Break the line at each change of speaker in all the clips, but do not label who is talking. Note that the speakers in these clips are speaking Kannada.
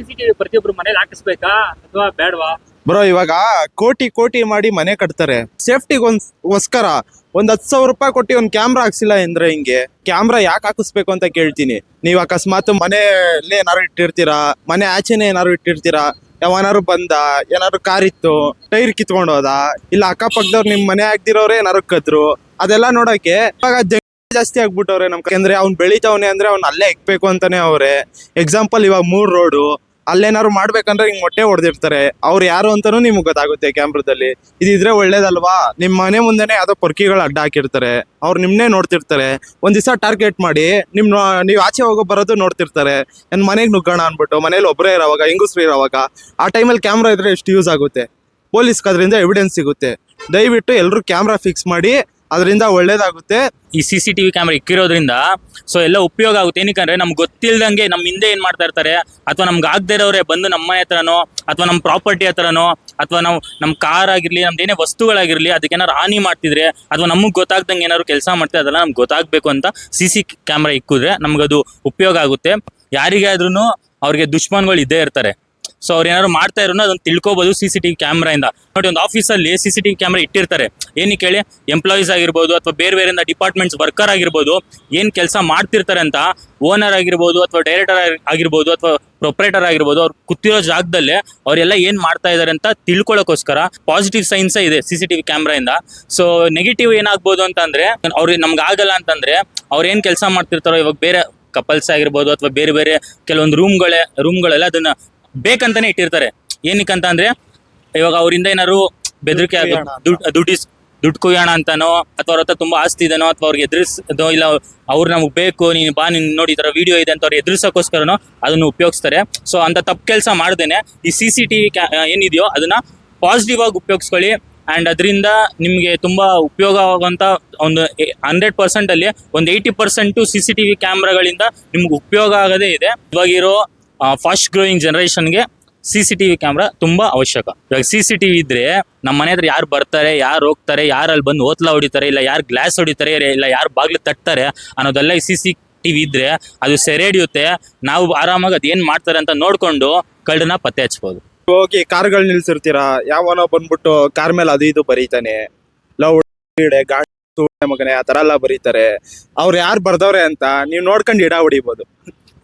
ಸಿಸಿಟಿವಿ ಪ್ರತಿಯೊಬ್ರು ಮನೇಲಿ ಹಾಕಿಸ್ಬೇಕಾ ಅಥವಾ ಬೇಡವಾ
ಬರೋ, ಇವಾಗ ಕೋಟಿ ಕೋಟಿ ಮಾಡಿ ಮನೆ ಕಟ್ತಾರೆ. ಸೇಫ್ಟಿಗೋಸ್ಕರ ಒಂದ್ ಹತ್ತು ಸಾವಿರ ರೂಪಾಯಿ ಕೊಟ್ಟು ಒಂದ್ ಕ್ಯಾಮ್ರಾ ಹಾಕ್ಸಿಲ್ಲ ಅಂದ್ರೆ ಹಿಂಗೆ ಕ್ಯಾಮ್ರಾ ಯಾಕೆ ಹಾಕಿಸ್ಬೇಕು ಅಂತ ಕೇಳ್ತೀನಿ. ನೀವ್ ಅಕಸ್ಮಾತ್ ಮನೆಯಲ್ಲೇ ಏನಾರು ಇಟ್ಟಿರ್ತೀರಾ? ಮನೆ ಆಚೆನೆ ಏನಾರು ಇಟ್ಟಿರ್ತೀರಾ? ಯಾವನಾರು ಬಂದ ಏನಾರು ಕಾರ್ ಇತ್ತು, ಟೈರ್ ಕಿತ್ಕೊಂಡ್ ಹೋದ, ಇಲ್ಲ ಅಕ್ಕಪಕ್ಕದವ್ರು ನಿಮ್ ಮನೆ ಹಾಕ್ದಿರೋರೆ ಏನಾರು ಕದ್ರು, ಅದೆಲ್ಲ ನೋಡಕ್ಕೆ ಇವಾಗ ಜಾಸ್ತಿ ಆಗ್ಬಿಟ್ಟವ್ರೆ ನಮ್ಗೆ ಅಂದ್ರೆ ಅವ್ನ್ ಬೆಳಿತಾವನೆ ಅಂದ್ರೆ ಅವ್ನ ಅಲ್ಲೇ ಇಕ್ಬೇಕು ಅಂತಾನೆ ಅವ್ರೆ. ಎಕ್ಸಾಂಪಲ್ ಇವಾಗ ಮೂರ್ ರೋಡು ಅಲ್ಲೇನಾದ್ರು ಮಾಡ್ಬೇಕಂದ್ರೆ ಹಿಂಗ್ ಮೊಟ್ಟೆ ಹೊಡೆದಿರ್ತಾರೆ. ಅವ್ರು ಯಾರು ಅಂತಾನೂ ನಿಮ್ಗೆ ಗೊತ್ತಾಗುತ್ತೆ ಕ್ಯಾಮ್ರಾದಲ್ಲಿ ಇದಿದ್ರೆ ಒಳ್ಳೇದಲ್ವಾ? ನಿಮ್ ಮನೆ ಮುಂದೆನೆ ಯಾವ್ದೋ ಪೊರ್ಕಿಗಳು ಅಡ್ಡ ಹಾಕಿರ್ತಾರೆ. ಅವ್ರು ನಿಮ್ಮನ್ನೇ ನೋಡ್ತಿರ್ತಾರೆ. ಒಂದ್ ದಿವಸ ಟಾರ್ಗೆಟ್ ಮಾಡಿ ನಿಮ್ ನೀವು ಆಚೆ ಹೋಗೋ ಬರೋದು ನೋಡ್ತಿರ್ತಾರೆ. ನನ್ ಮನೆಗೆ ನುಗ್ಗೋಣ ಅನ್ಬಿಟ್ಟು, ಮನೇಲಿ ಒಬ್ಬರೇ ಇರೋವಾಗ, ಹೆಂಗಸ್ರು ಇರೋವಾಗ, ಆ ಟೈಮಲ್ಲಿ ಕ್ಯಾಮ್ರಾ ಇದ್ರೆ ಎಷ್ಟು ಯೂಸ್ ಆಗುತ್ತೆ? ಪೊಲೀಸ್ ಅದರಿಂದ ಎವಿಡೆನ್ಸ್ ಸಿಗುತ್ತೆ. ದಯವಿಟ್ಟು ಎಲ್ಲರೂ ಕ್ಯಾಮ್ರಾ ಫಿಕ್ಸ್ ಮಾಡಿ ಅದರಿಂದ ಒಳ್ಳೇದಾಗುತ್ತೆ.
ಈ ಸಿ ಸಿ ಟಿವಿ ಕ್ಯಾಮ್ರಾ ಇಕ್ಕಿರೋದ್ರಿಂದ ಸೊ ಎಲ್ಲ ಉಪಯೋಗ ಆಗುತ್ತೆ. ಏನಕ್ಕಂದ್ರೆ ನಮ್ಗೆ ಗೊತ್ತಿಲ್ದಂಗೆ ನಮ್ಮ ಹಿಂದೆ ಏನ್ ಮಾಡ್ತಾ ಇರ್ತಾರೆ, ಅಥವಾ ನಮ್ಗೆ ಆಗದೆ ಇರೋರೆ ಬಂದು ನಮ್ಮ ಹತ್ರನೋ, ಅಥವಾ ನಮ್ಮ ಪ್ರಾಪರ್ಟಿ ಹತ್ರನೋ, ಅಥವಾ ನಾವು ನಮ್ಮ ಕಾರ್ ಆಗಿರ್ಲಿ, ನಮ್ದು ಏನೇ ವಸ್ತುಗಳಾಗಿರ್ಲಿ, ಅದಕ್ಕೆ ಏನಾರು ಹಾನಿ ಮಾಡ್ತಿದ್ರೆ, ಅಥವಾ ನಮಗೆ ಗೊತ್ತಾಗ್ದಂಗೆ ಏನಾದ್ರು ಕೆಲಸ ಮಾಡ್ತಾರೆ ಅದೆಲ್ಲ ನಮ್ಗೆ ಗೊತ್ತಾಗಬೇಕು ಅಂತ ಸಿ ಸಿ ಕ್ಯಾಮ್ರಾ ಇಕ್ಕಿದ್ರೆ ಅದು ಉಪಯೋಗ ಆಗುತ್ತೆ. ಯಾರಿಗೇ ಆದ್ರೂ ಅವ್ರಿಗೆ ದುಶ್ಮನ್ಗಳು ಇದ್ದೇ ಇರ್ತಾರೆ. ಸೊ ಅವ್ರು ಏನಾದ್ರು ಮಾಡ್ತಾ ಇರೋನ ಅದನ್ನ ತಿಳ್ಕೊಬಹುದು ಸಿ ಸಿ ಟಿವಿ ಕ್ಯಾಮ್ರಾಯಿಂದ ನೋಡಿ, ಒಂದು ಆಫೀಸಲ್ಲಿ ಸಿ ಸಿ ಟಿವಿ ಕ್ಯಾಮ್ರಾ ಇಟ್ಟಿರ್ತಾರೆ ಏನಕ್ಕೆ ಹೇಳಿ ಎಂಪ್ಲಾಯೀಸ್ ಆಗಿರ್ಬೋದು ಅಥವಾ ಬೇರೆ ಬೇರೆಯಿಂದ ಡಿಪಾರ್ಟ್ಮೆಂಟ್ಸ್ ವರ್ಕರ್ ಆಗಿರ್ಬೋದು, ಏನು ಕೆಲಸ ಮಾಡ್ತಿರ್ತಾರೆ ಅಂತ ಓನರ್ ಆಗಿರ್ಬೋದು ಅಥವಾ ಡೈರೆಕ್ಟರ್ ಆಗಿರ್ಬೋದು ಅಥವಾ ಪ್ರೊಪ್ರೇಟರ್ ಆಗಿರ್ಬೋದು, ಅವ್ರು ಕೂತಿರೋ ಜಾಗದಲ್ಲೇ ಅವರೆಲ್ಲ ಏನು ಮಾಡ್ತಾ ಇದ್ದಾರೆ ಅಂತ ತಿಳ್ಕೊಳ್ಳೋಕ್ಕೋಸ್ಕರ ಪಾಸಿಟಿವ್ ಸೈನ್ಸ್ ಇದೆ ಸಿ ಸಿ ಟಿವಿ ಕ್ಯಾಮ್ರಾಯಿಂದ ಸೊ ನೆಗೆಟಿವ್ ಏನಾಗ್ಬೋದು ಅಂತಂದ್ರೆ ಅವ್ರಿಗೆ ನಮ್ಗೆ ಆಗಲ್ಲ ಅಂತಂದ್ರೆ ಅವ್ರು ಏನು ಕೆಲಸ ಮಾಡ್ತಿರ್ತಾರೋ ಇವಾಗ ಬೇರೆ ಕಪಲ್ಸ್ ಆಗಿರ್ಬೋದು ಅಥವಾ ಬೇರೆ ಬೇರೆ ಕೆಲವೊಂದು ರೂಮ್ಗಳೇ ರೂಮ್ಗಳೆಲ್ಲ ಅದನ್ನ ಬೇಕಂತಾನೆ ಇಟ್ಟಿರ್ತಾರೆ. ಏನಕ್ಕಂತ ಅಂದ್ರೆ ಇವಾಗ ಅವರಿಂದ ಏನಾದ್ರು ಬೆದರಿಕೆ ಆಗ
ಕುಯ್ಯೋಣ ಅಂತ.
ದುಡ್ಡು ದುಡ್ಡು ದುಡ್ಡು ಕುಯ್ಯೋಣ ಅಂತಾನೋ ಅಥವಾ ಅವ್ರ ಹತ್ರ ತುಂಬಾ ಆಸ್ತಿ ಇದನೋ ಅಥವಾ ಅವ್ರಿಗೆ ಎದುರಿಸೋ ಇಲ್ಲ ಅವ್ರು ನಮ್ಗೆ ಬೇಕು ನೀನು ಬಾ ನೀನು ನೋಡಿ ಈ ಥರ ವಿಡಿಯೋ ಇದೆ ಅಂತ ಅವ್ರು ಎದುರಿಸೋಕ್ಕೋಸ್ಕರನೋ ಅದನ್ನು ಉಪಯೋಗಿಸ್ತಾರೆ. ಸೊ ಅಂತ ತಪ್ಪು ಕೆಲಸ ಮಾಡ್ದೇನೆ. ಈ ಸಿ ಸಿ ಟಿವಿ ಏನಿದೆಯೋ ಅದನ್ನ ಪಾಸಿಟಿವ್ ಆಗಿ ಉಪಯೋಗಿಸ್ಕೊಳ್ಳಿ. ಆ್ಯಂಡ್ ಅದರಿಂದ ನಿಮಗೆ ತುಂಬ ಉಪಯೋಗ ಆಗುವಂಥ ಒಂದು ಹಂಡ್ರೆಡ್ ಪರ್ಸೆಂಟಲ್ಲಿ ಒಂದು eighty percent C C T V ಕ್ಯಾಮ್ರಾಗಳಿಂದ ನಿಮ್ಗೆ ಉಪಯೋಗ ಆಗದೇ ಇದೆ. ಇವಾಗಿರೋ fast growing ಜನ್ರೇಷನ್ಗೆ C C T V camera ತುಂಬ ಅವಶ್ಯಕ. ಇವಾಗ ಸಿ ಸಿ ಟಿ ವಿ ಇದ್ರೆ ನಮ್ಮ ಮನೆ ಹತ್ರ ಯಾರು ಬರ್ತಾರೆ, ಯಾರು ಹೋಗ್ತಾರೆ ಯಾರು ಅಲ್ಲಿ ಬಂದು ಓತ್ಲಾ ಹೊಡಿತಾರೆ, ಇಲ್ಲ ಯಾರು ಗ್ಲಾಸ್ ಹೊಡಿತಾರೆ, ಇಲ್ಲ ಯಾರು ಬಾಗಿಲು ತಟ್ತಾರೆ ಅನ್ನೋದೆಲ್ಲ ಈ ಸಿ ಸಿ ಟಿ ವಿ ಇದ್ರೆ ಅದು ಸೆರೆ ಹಿಡಿಯುತ್ತೆ ನಾವು ಆರಾಮಾಗಿ ಅದೇನು ಮಾಡ್ತಾರೆ ಅಂತ ನೋಡಿಕೊಂಡು ಕಳ್ಳನ ಪತ್ತೆ ಹಚ್ಬೋದು.
ಹೋಗಿ ಕಾರ್ಗಳು ನಿಲ್ಸಿರ್ತೀರಾ? ಯಾವನೋ ಬಂದ್ಬಿಟ್ಟು ಕಾರ್ ಮೇಲೆ ಅದು ಇದು ಬರೀತಾನೆ. ಲವ್ ಗಾಡಿ ಮಗನೇ, ಆ ತರ ಎಲ್ಲ ಬರೀತಾರೆ. ಅವ್ರು ಯಾರು ಬರ್ದವ್ರೆ ಅಂತ ನೀವ್ ನೋಡ್ಕೊಂಡು ಇಡ ಹೊಡಿಬೋದು.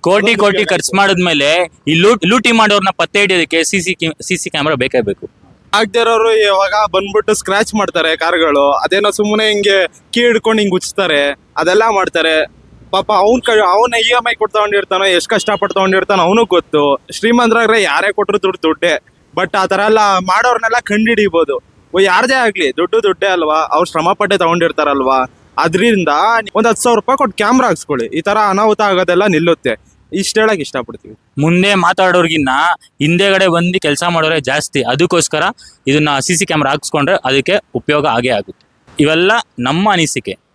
ಕೋಟಿ ಕೋಟಿ ಖರ್ಚು ಮಾಡಿದ್ಮೇಲೆ ಈ ಲೂಟ್ ಲೂಟಿ ಮಾಡೋರ್ನ ಪತ್ತೆ ಹಿಡಿಯೋದಕ್ಕೆ C C C C camera ಬೇಕೇ ಬೇಕು
ಆಗ್ದಿರೋರು ಇವಾಗ ಬಂದ್ಬಿಟ್ಟು ಸ್ಕ್ರಾಚ್ ಮಾಡ್ತಾರೆ ಕಾರ್ಗಳು. ಅದೇನೋ ಸುಮ್ಮನೆ ಹಿಂಗೆ ಕೀ ಹಿಡ್ಕೊಂಡು ಹಿಂಗೆ ಉಚ್ತಾರೆ. ಅದೆಲ್ಲ ಮಾಡ್ತಾರೆ. ಪಾಪ ಅವ್ನ ಕ ಅವನ ಇ ಎಂ ಐ ಕೊಟ್ಟು ತಗೊಂಡಿರ್ತಾನೋ ಎಷ್ಟು ಕಷ್ಟಪಟ್ಟು ತಗೊಂಡಿರ್ತಾನೋ ಅವನಿಗೆ ಗೊತ್ತು. ಶ್ರೀಮಂತರಾಗ್ರೆ ಯಾರೇ ಕೊಟ್ಟರು ದುಡ್ಡು ದುಡ್ಡೇ. ಬಟ್ ಆ ಥರ ಎಲ್ಲ ಮಾಡೋರ್ನೆಲ್ಲ ಕಂಡಿಡಿಬೋದು. ಯಾರದೇ ಆಗಲಿ ದುಡ್ಡು ದುಡ್ಡೇ ಅಲ್ವಾ? ಅವ್ರು ಶ್ರಮ ಪಟ್ಟೆ ತಗೊಂಡಿರ್ತಾರಲ್ವಾ? ಅದರಿಂದ ಒಂದು ಹತ್ತು ಸಾವಿರ ರೂಪಾಯಿ ಕೊಟ್ಟು ಕ್ಯಾಮ್ರಾ ಹಾಕ್ಸ್ಕೊಳ್ಳಿ. ಈ ತರ ಅನಾಹುತ ಆಗೋದೆಲ್ಲ ನಿಲ್ಲುತ್ತೆ. ಇಷ್ಟ ಹೇಳಕ್ ಇಷ್ಟಪಡ್ತೀವಿ.
ಮುಂದೆ ಮಾತಾಡೋರ್ಗಿನ್ನ ಹಿಂದೆಗಡೆ ಬಂದು ಕೆಲಸ ಮಾಡೋರೆ ಜಾಸ್ತಿ. ಅದಕ್ಕೋಸ್ಕರ ಇದನ್ನ ಸಿ ಸಿ ಕ್ಯಾಮ್ರಾ ಹಾಕ್ಸ್ಕೊಂಡ್ರೆ ಅದಕ್ಕೆ ಉಪಯೋಗ ಆಗೇ ಆಗುತ್ತೆ. ಇವೆಲ್ಲ ನಮ್ಮ ಅನಿಸಿಕೆ.